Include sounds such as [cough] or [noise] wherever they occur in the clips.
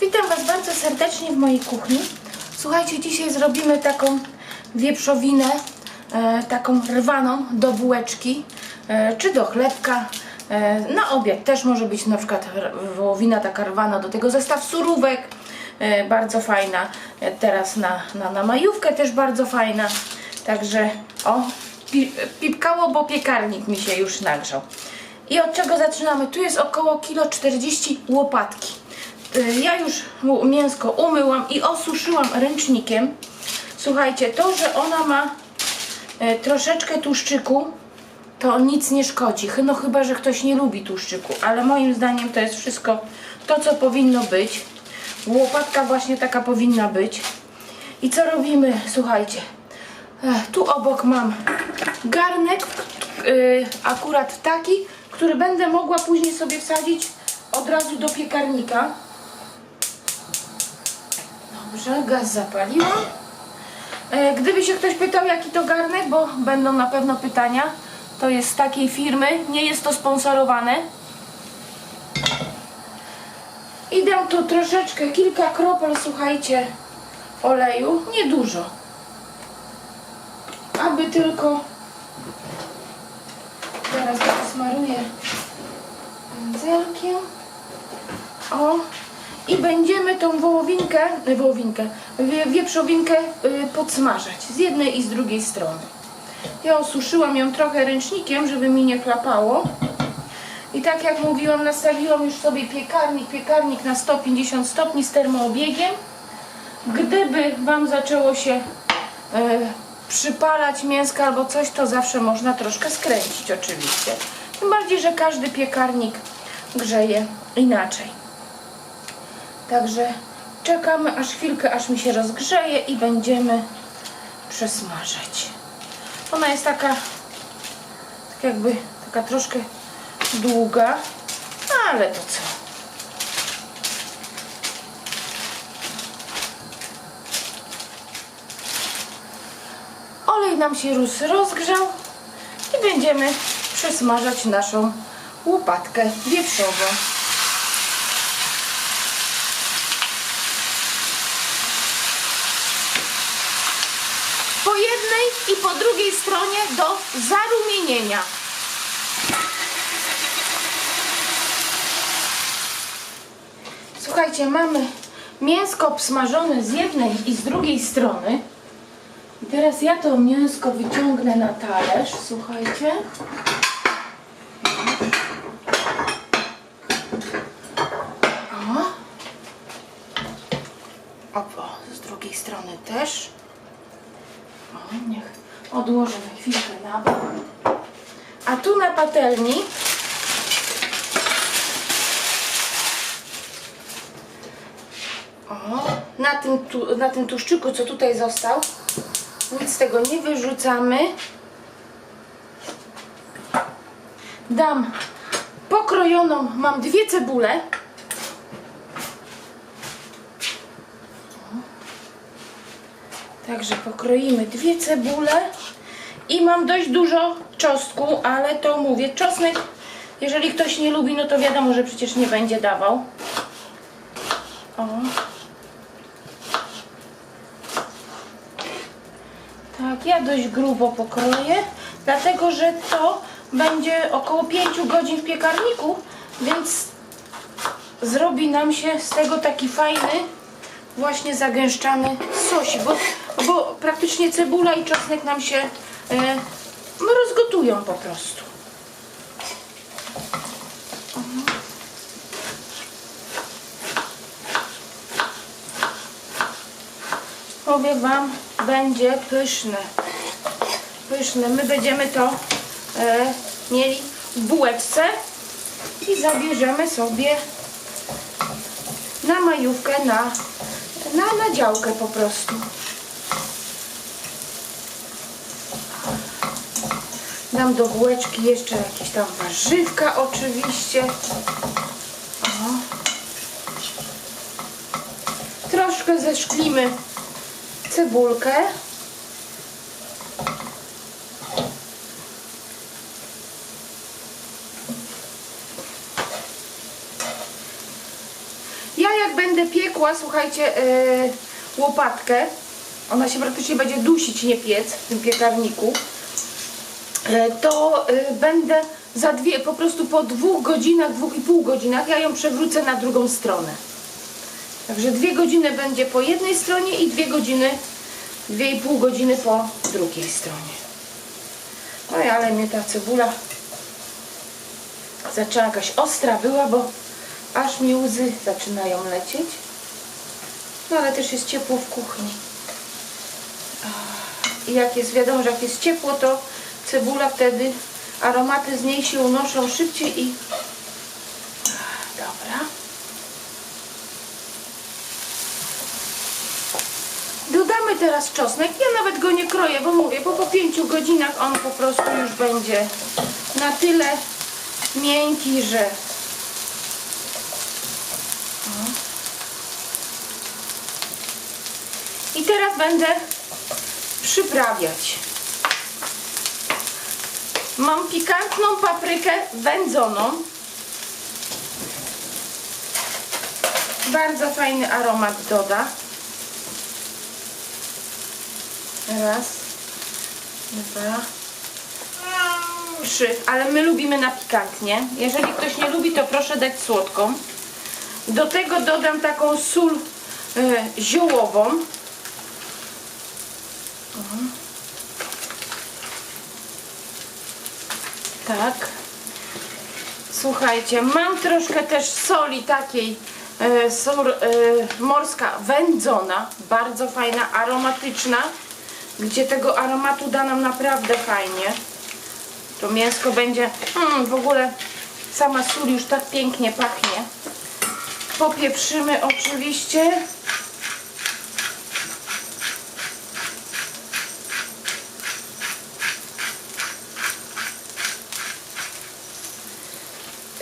Witam Was bardzo serdecznie w mojej kuchni. Słuchajcie, dzisiaj zrobimy taką wieprzowinę, e, taką rwaną do bułeczki, e, czy do chlebka. E, na obiad też może być na przykład wołowina taka rwana, do tego zestaw surówek, e, bardzo fajna. E, teraz na, na, na majówkę też bardzo fajna. Także o, pi, pipkało, bo piekarnik mi się już nagrzał. I od czego zaczynamy? Tu jest około kilo 40 łopatki. Y, Ja już mięsko umyłam i osuszyłam ręcznikiem. Słuchajcie, to, że ona ma e, troszeczkę tłuszczyku, to nic nie szkodzi. No chyba, że ktoś nie lubi tłuszczyku, ale moim zdaniem to jest wszystko to, co powinno być. Łopatka właśnie taka powinna być. I co robimy? Słuchajcie, Ech, tu obok mam garnek, yy, akurat taki, który będę mogła później sobie wsadzić od razu do piekarnika. Dobrze, gaz zapaliłam. E, Gdyby się ktoś pytał, jaki to garnek, bo będą na pewno pytania, to jest z takiej firmy, nie jest to sponsorowane. I dam tu troszeczkę, kilka kropel, słuchajcie, oleju, niedużo. Aby tylko, teraz to smaruję pędzelkiem. O, i będziemy tą wołowinkę, y, wołowinkę, wie, wieprzowinkę y, podsmażać z jednej i z drugiej strony. Ja osuszyłam ją trochę ręcznikiem, żeby mi nie chlapało. I tak jak mówiłam, nastawiłam już sobie piekarnik, piekarnik na 150 stopni z termoobiegiem. Gdyby Wam zaczęło się e, przypalać mięska albo coś, to zawsze można troszkę skręcić oczywiście. Tym bardziej, że każdy piekarnik grzeje inaczej. Także czekamy aż chwilkę, aż mi się rozgrzeje i będziemy przesmażać. Ona jest taka, tak jakby, taka troszkę długa, ale to co? Olej nam się róz rozgrzał i będziemy przesmażać naszą łopatkę wieprzową. Po jednej i po drugiej stronie do zarumienienia. Słuchajcie, mamy mięsko obsmażone z jednej i z drugiej strony. I teraz ja to mięsko wyciągnę na talerz, słuchajcie. O. Opo, z drugiej strony też. Odłożę na chwilkę na bok. A tu na patelni o, na tym, tu, na tym tłuszczyku, co tutaj został, nic z tego nie wyrzucamy. Dam pokrojoną, mam dwie cebule. Także pokroimy dwie cebule i mam dość dużo czosnku, ale to mówię, czosnek, jeżeli ktoś nie lubi, no to wiadomo, że przecież nie będzie dawał. O. Tak, ja dość grubo pokroję, dlatego że to będzie około 5 godzin w piekarniku, więc zrobi nam się z tego taki fajny, właśnie zagęszczany sosik, bo, bo praktycznie cebula i czosnek nam się no, rozgotują po prostu. Powiem Wam, będzie pyszne. Pyszne. My będziemy to e, mieli w bułeczce i zabierzemy sobie na majówkę, na, na, na działkę po prostu. Dam do bułeczki jeszcze jakieś tam warzywka oczywiście. O. Troszkę zeszklimy cebulkę. Ja jak będę piekła, słuchajcie, e, łopatkę, ona się praktycznie będzie dusić, nie piec w tym piekarniku, to e, będę za dwie, po prostu po dwóch godzinach, dwóch i pół godzinach, ja ją przewrócę na drugą stronę. Także dwie godziny będzie po jednej stronie i dwie godziny, dwie i pół godziny po drugiej stronie. Oj, ale mnie ta cebula zaczęła jakaś ostra była, bo aż mi łzy zaczynają lecieć. No ale też jest ciepło w kuchni. I jak jest wiadomo, że jak jest ciepło, to cebula wtedy, aromaty z niej się unoszą szybciej i... Dobra. Dodamy teraz czosnek. Ja nawet go nie kroję, bo mówię, bo po pięciu godzinach on po prostu już będzie na tyle miękki, że I teraz będę przyprawiać. Mam pikantną paprykę wędzoną. Bardzo fajny aromat doda. Raz, dwa, trzy. Ale my lubimy na pikantnie. Jeżeli ktoś nie lubi, to proszę dać słodką. Do tego dodam taką sól e, ziołową. Tak. Słuchajcie, mam troszkę też soli takiej, e, e, morska wędzona, bardzo fajna, aromatyczna, gdzie tego aromatu da nam naprawdę fajnie. To mięsko będzie, mm, w ogóle sama sól już tak pięknie pachnie. Popieprzymy oczywiście.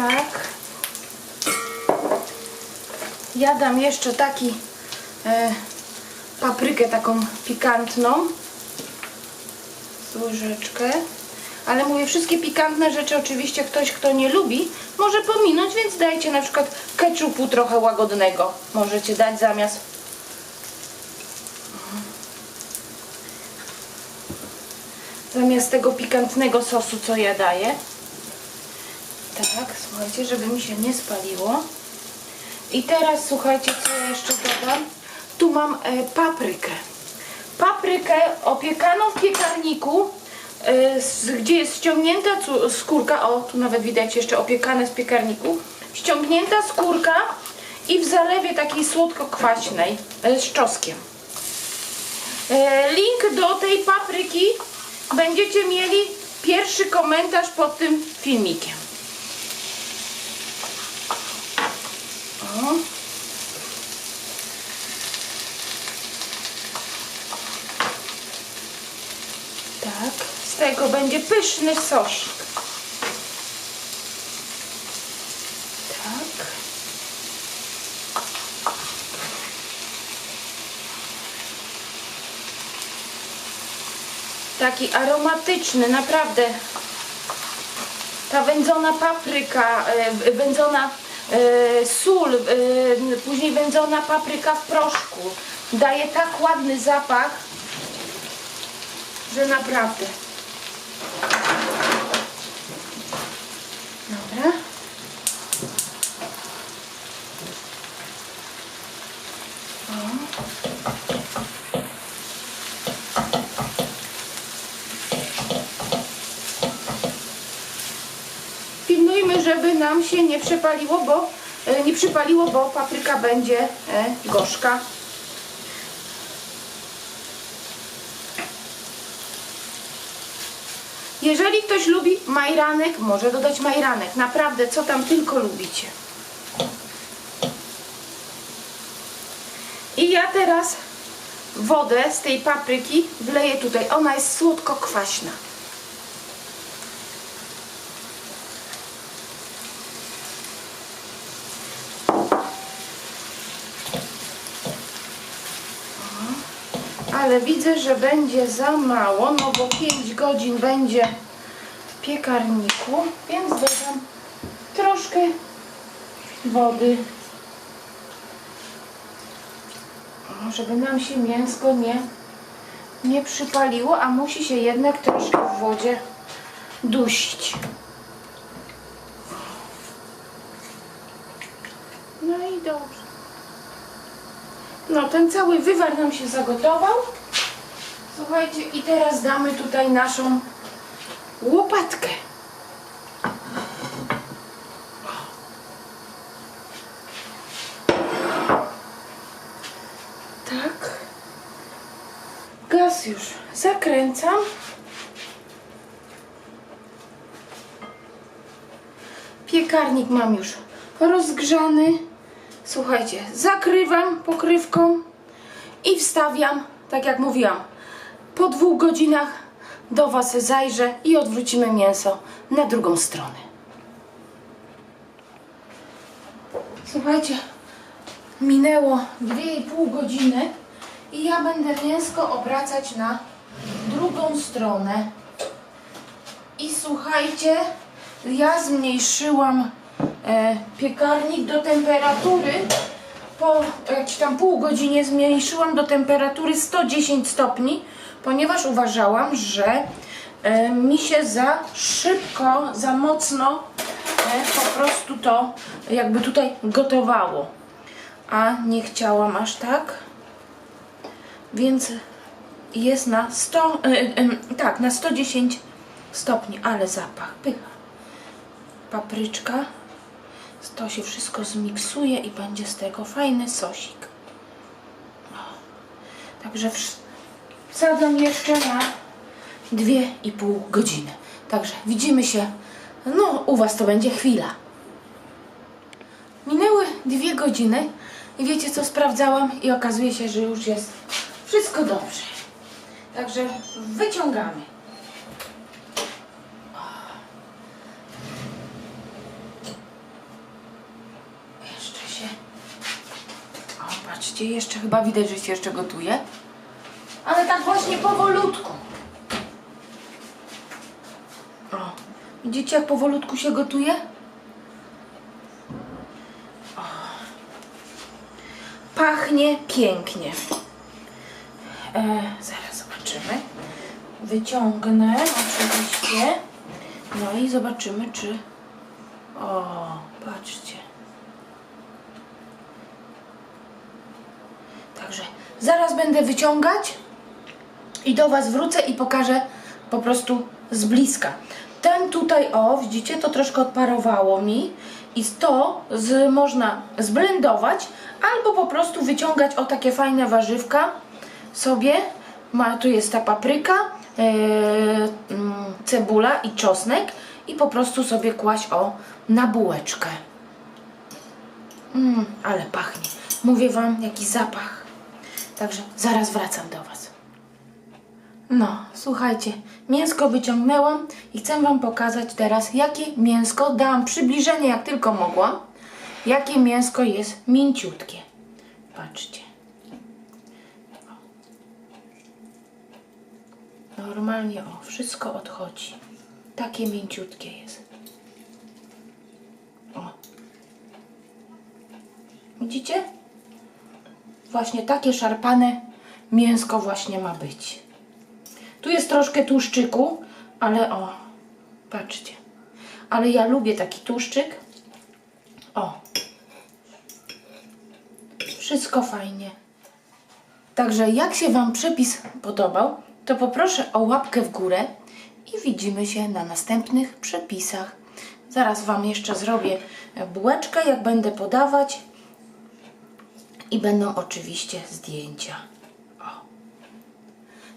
Tak. Ja dam jeszcze taki e, paprykę taką pikantną. Z łyżeczkę. Ale mówię, wszystkie pikantne rzeczy oczywiście ktoś, kto nie lubi, może pominąć, więc dajcie na przykład ketchupu trochę łagodnego. Możecie dać zamiast zamiast tego pikantnego sosu, co ja daję. Tak, słuchajcie, żeby mi się nie spaliło. I teraz słuchajcie, co ja jeszcze dodam. Tu mam e, paprykę. Paprykę opiekaną w piekarniku, e, z, gdzie jest ściągnięta skórka. O, tu nawet widać jeszcze opiekane z piekarniku. Ściągnięta skórka i w zalewie takiej słodko-kwaśnej e, z czosnkiem. E, Link do tej papryki będziecie mieli pierwszy komentarz pod tym filmikiem. Tak, z tego będzie pyszny sosik. Tak. Taki aromatyczny, naprawdę. Ta wędzona papryka, e, wędzona sól, e, później wędzona papryka w proszku daje tak ładny zapach, że naprawdę. Dobra. Pilnujmy, żeby nam się nie przepaliło, bo e, nie przypaliło, bo papryka będzie e, gorzka. Jeżeli ktoś lubi majranek, może dodać majranek. Naprawdę, co tam tylko lubicie. I ja teraz wodę z tej papryki wleję tutaj. Ona jest słodko-kwaśna. Ale widzę, że będzie za mało, no bo 5 godzin będzie w piekarniku, więc dodam troszkę wody. żeby nam się mięsko nie, nie przypaliło, a musi się jednak troszkę w wodzie dusić. No i dobrze. No, ten cały wywar nam się zagotował. Słuchajcie, i teraz damy tutaj naszą łopatkę. Tak. Gaz już zakręcam. Piekarnik mam już rozgrzany. Słuchajcie, zakrywam pokrywką i wstawiam, tak jak mówiłam, po dwóch godzinach do Was zajrzę i odwrócimy mięso na drugą stronę. Słuchajcie, minęło 2,5 godziny i ja będę mięsko obracać na drugą stronę. I słuchajcie, ja zmniejszyłam e, piekarnik do temperatury po jakieś tam pół godzinie zmniejszyłam do temperatury 110 stopni, ponieważ uważałam, że e, mi się za szybko, za mocno e, po prostu to jakby tutaj gotowało. A nie chciałam aż tak. Więc jest na 100, e, e, tak, na 110 stopni, ale zapach pycha. Papryczka. To się wszystko zmiksuje i będzie z tego fajny sosik. O. Także wsadzam jeszcze na 2,5 godziny. Także widzimy się, no u Was to będzie chwila. Minęły dwie godziny i wiecie co sprawdzałam i okazuje się, że już jest wszystko dobrze. Także wyciągamy. Jeszcze się. O, patrzcie, jeszcze chyba widać, że się jeszcze gotuje. Ale tak właśnie powolutku. O, widzicie jak powolutku się gotuje? O. Pachnie pięknie. E, zaraz zobaczymy. Wyciągnę oczywiście. No i zobaczymy, czy... O, patrzcie. Także zaraz będę wyciągać i do Was wrócę i pokażę po prostu z bliska. Ten tutaj, o, widzicie, to troszkę odparowało mi i to z, można zblendować albo po prostu wyciągać o takie fajne warzywka sobie. Ma, tu jest ta papryka, mm, cebula i czosnek i po prostu sobie kłaść o na bułeczkę. Mmm, ale pachnie. Mówię Wam, jaki zapach. Także zaraz wracam do Was. No, słuchajcie, mięsko wyciągnęłam i chcę Wam pokazać teraz, jakie mięsko, dałam przybliżenie jak tylko mogłam, jakie mięsko jest mięciutkie. Patrzcie. Normalnie, o, wszystko odchodzi. Takie mięciutkie jest. O. Widzicie? Właśnie takie szarpane mięsko właśnie ma być. Tu jest troszkę tłuszczyku, ale o, patrzcie. Ale ja lubię taki tłuszczyk. O. Wszystko fajnie. Także jak się Wam przepis podobał, to poproszę o łapkę w górę i widzimy się na następnych przepisach. Zaraz Wam jeszcze zrobię bułeczkę, jak będę podawać. I będą oczywiście zdjęcia. O.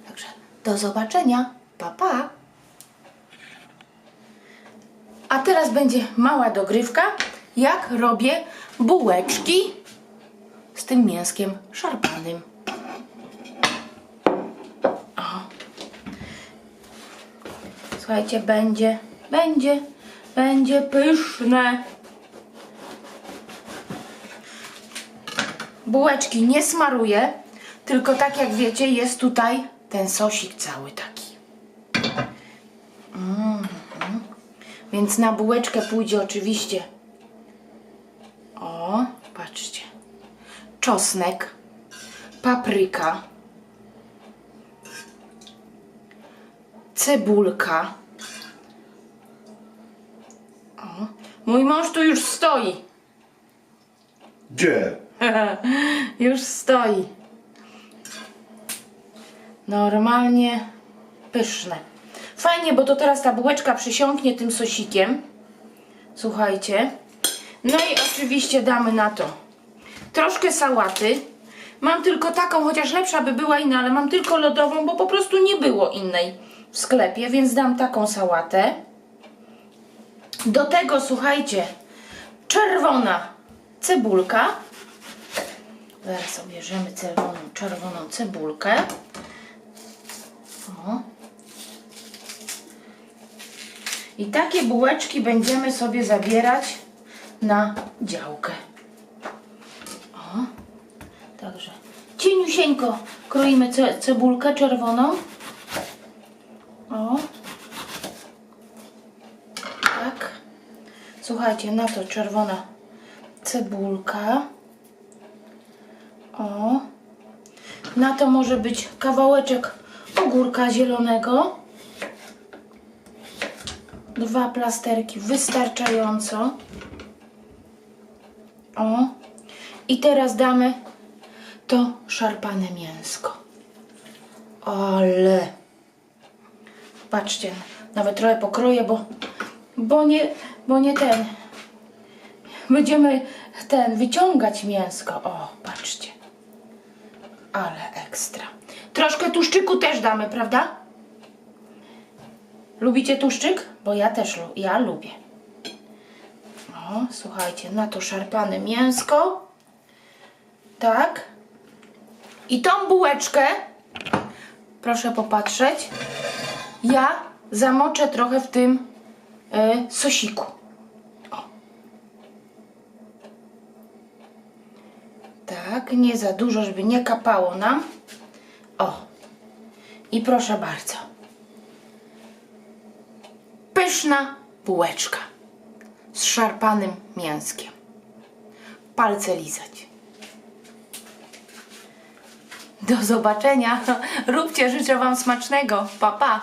Także do zobaczenia. Pa, pa. A teraz będzie mała dogrywka, jak robię bułeczki z tym mięskiem szarpanym. O. Słuchajcie, będzie, będzie, będzie pyszne. Bułeczki nie smaruję, tylko tak jak wiecie, jest tutaj ten sosik cały taki. Mhm. Więc na bułeczkę pójdzie oczywiście. O, patrzcie. Czosnek, papryka, cebulka. O, mój mąż tu już stoi. Gdzie? [laughs] już stoi. Normalnie pyszne. Fajnie, bo to teraz ta bułeczka przysiąknie tym sosikiem. Słuchajcie. No i oczywiście damy na to troszkę sałaty. Mam tylko taką, chociaż lepsza by była inna, ale mam tylko lodową, bo po prostu nie było innej w sklepie, więc dam taką sałatę. Do tego, słuchajcie, czerwona cebulka. Zaraz obierzemy czerwoną, czerwoną cebulkę. O. I takie bułeczki będziemy sobie zabierać na działkę. O. Także cieniusieńko kroimy ce cebulkę czerwoną. O. Tak. Słuchajcie, na to czerwona cebulka. O. Na to może być kawałeczek ogórka zielonego. Dwa plasterki wystarczająco. O. I teraz damy to szarpane mięsko. Ale. Patrzcie, nawet trochę pokroję, bo, bo nie, bo nie ten. Będziemy ten wyciągać mięsko. O, patrzcie. Ale ekstra. Troszkę tłuszczyku też damy, prawda? Lubicie tłuszczyk? Bo ja też ja lubię. O, słuchajcie, na to szarpane mięsko. Tak. I tą bułeczkę, proszę popatrzeć, ja zamoczę trochę w tym y, sosiku. Tak, nie za dużo, żeby nie kapało nam. O. I proszę bardzo. Pyszna bułeczka z szarpanym mięskiem. Palce lizać. Do zobaczenia. [laughs] Róbcie, życzę Wam smacznego. Pa, pa.